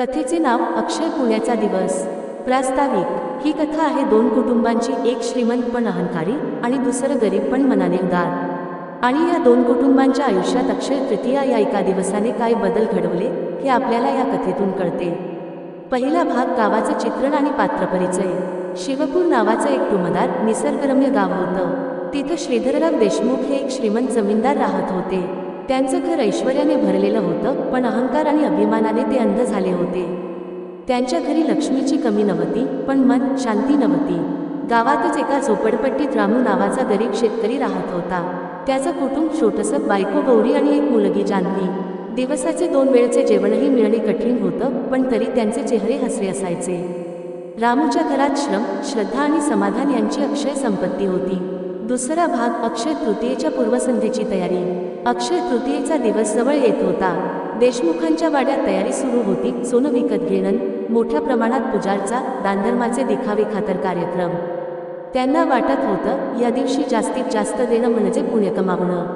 कथेचे नाव अक्षय पुण्याचा दिवस. प्रास्ताविक. ही कथा आहे दोन कुटुंबांची एक श्रीमंत पण अहंकारी आणि दुसरं गरीब पण मनाने उदार. आणि या दोन कुटुंबांच्या आयुष्यात अक्षय तृतीया या एका दिवसाने काय बदल घडवले हे आपल्याला या कथेतून कळते. पहिला भाग गावाचं चित्रण आणि पात्रपरिचय शिवपूर नावाचं एक टुमदार निसर्गरम्य गाव होतं. तिथं श्रीधरराव देशमुख हे एक श्रीमंत जमीनदार राहत होते. त्यांचं घर ऐश्वर्याने भरलेलं होतं पण अहंकार आणि अभिमानाने ते अंध झाले होते. त्यांच्या घरी लक्ष्मीची कमी नव्हती पण मन शांती नव्हती. गावातच एका झोपडपट्टीत रामू नावाचा गरीब शेतकरी राहत होता. त्याचं कुटुंब छोटंसं बायको गौरी आणि एक मुलगी जानवी दिवसाचे दोन वेळचे जेवणही मिळणे कठीण होतं पण तरी त्यांचे चेहरे हसरे असायचे. रामूच्या घरात श्रम श्रद्धा आणि समाधान यांची अक्षय संपत्ती होती. दुसरा भाग अक्षय तृतीयेच्या पूर्वसंध्येची तयारी. अक्षय तृतीयेचा दिवस जवळ येत होता. देशमुखांच्या वाड्यात तयारी सुरू होती. सोनं विकत घेणं मोठ्या प्रमाणात पुजारचा दानधर्माचे दिखावे खातर कार्यक्रम. त्यांना वाटत होतं या दिवशी जास्तीत जास्त देणं म्हणजे पुण्य कमावणं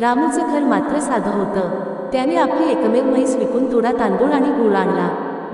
रामूचं घर मात्र साधं होतं. त्याने आपली एकमेव म्हैस विकून थोडा तांदूळ आणि गुळ आणला.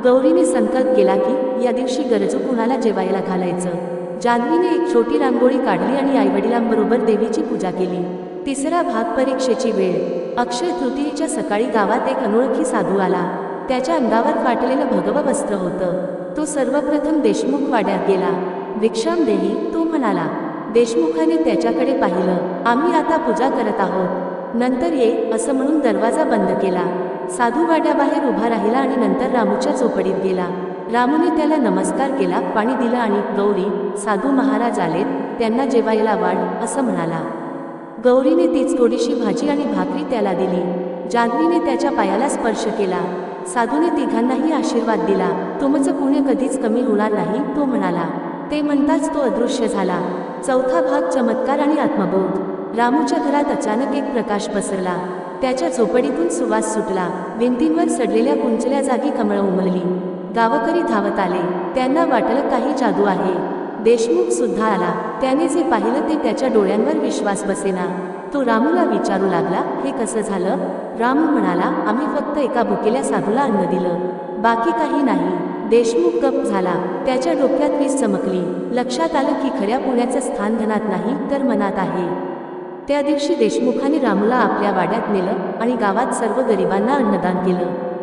गौरीने संकल्प केला की या दिवशी गरजू कुणाला जेवायला घालायचं? जान्हवीने एक छोटी रांगोळी काढली आणि आईवडिलांबरोबर देवीची पूजा केली. तिसरा भाग परीक्षेची वेळ. अक्षय तृतीयेच्या सकाळी गावात एक अनोळखी साधू आला. त्याच्या अंगावर फाटलेलं भगवं वस्त्र होतं. तो सर्वप्रथम देशमुख वाड्यात गेला. विक्षाम देही तो म्हणाला. देशमुखाने त्याच्याकडे पाहिलं. आम्ही आता पूजा करत आहोत. नंतर ये असं म्हणून दरवाजा बंद केला. साधू वाड्याबाहेर उभा राहिला आणि नंतर रामूच्या चोपडीत गेला. रामूने त्याला नमस्कार केला पाणी दिलं आणि गौरी साधू महाराज आलेत त्यांना जेवायला वाढ असं म्हणाला. गौरीने तीच थोडीशी भाजी आणि भाकरी त्याला दिली. जान्हवीने त्याच्या पायाला स्पर्श केला. साधूने तिघांनाही आशीर्वाद दिला. तुमचं म्हणजे पुण्य कधीच कमी होणार नाही तो म्हणाला. ते म्हणताच तो अदृश्य झाला. चौथा भाग चमत्कार आणि आत्मबोध. रामूच्या घरात अचानक एक प्रकाश पसरला. त्याच्या झोपडीतून सुवास सुटला. भिंतींवर सडलेल्या कुंचल्या जागी कमळं उमलली. गावकरी धावत आले. त्यांना वाटलं काही जादू आहे. देशमुख सुद्धा आला. त्याने जे पाहिलं ते त्याच्या डोळ्यांवर विश्वास बसेना. तो रामूला विचारू लागला हे कसं झालं? रामू म्हणाला आम्ही फक्त एका भुकेल्या साधूला अन्न दिलं. बाकी काही नाही. देशमुख गप झाला. त्याच्या डोक्यात वीज चमकली. लक्षात आलं की खऱ्या पुण्याचं स्थान धनात नाही तर मनात आहे. त्या दिवशी देशमुखाने रामूला आपल्या वाड्यात नेलं आणि गावात सर्व गरिबांना अन्नदान केलं.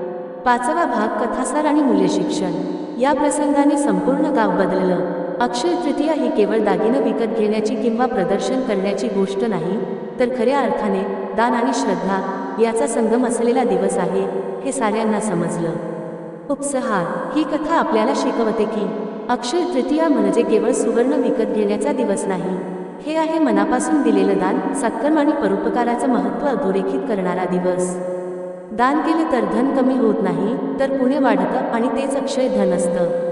पाचवा भाग कथासार आणि मूल्यशिक्षण या प्रसंगाने संपूर्ण गाव बदललं. अक्षय तृतीया ही केवळ दागिनं विकत घेण्याची किंवा प्रदर्शन करण्याची गोष्ट नाही तर खऱ्या अर्थाने दान आणि श्रद्धा याचा संगम असलेला दिवस आहे हे साऱ्यांना समजलं. उपसहार ही कथा आपल्याला शिकवते की अक्षय तृतीया म्हणजे केवळ सुवर्ण विकत घेण्याचा दिवस नाही. हे आहे मनापासून दिलेलं दान सत्कर्म आणि परोपकाराचं महत्त्व अधोरेखित करणारा दिवस. दान केले तर धन कमी होत नाही तर पुणे वाढतं आणि तेच अक्षय धन असतं.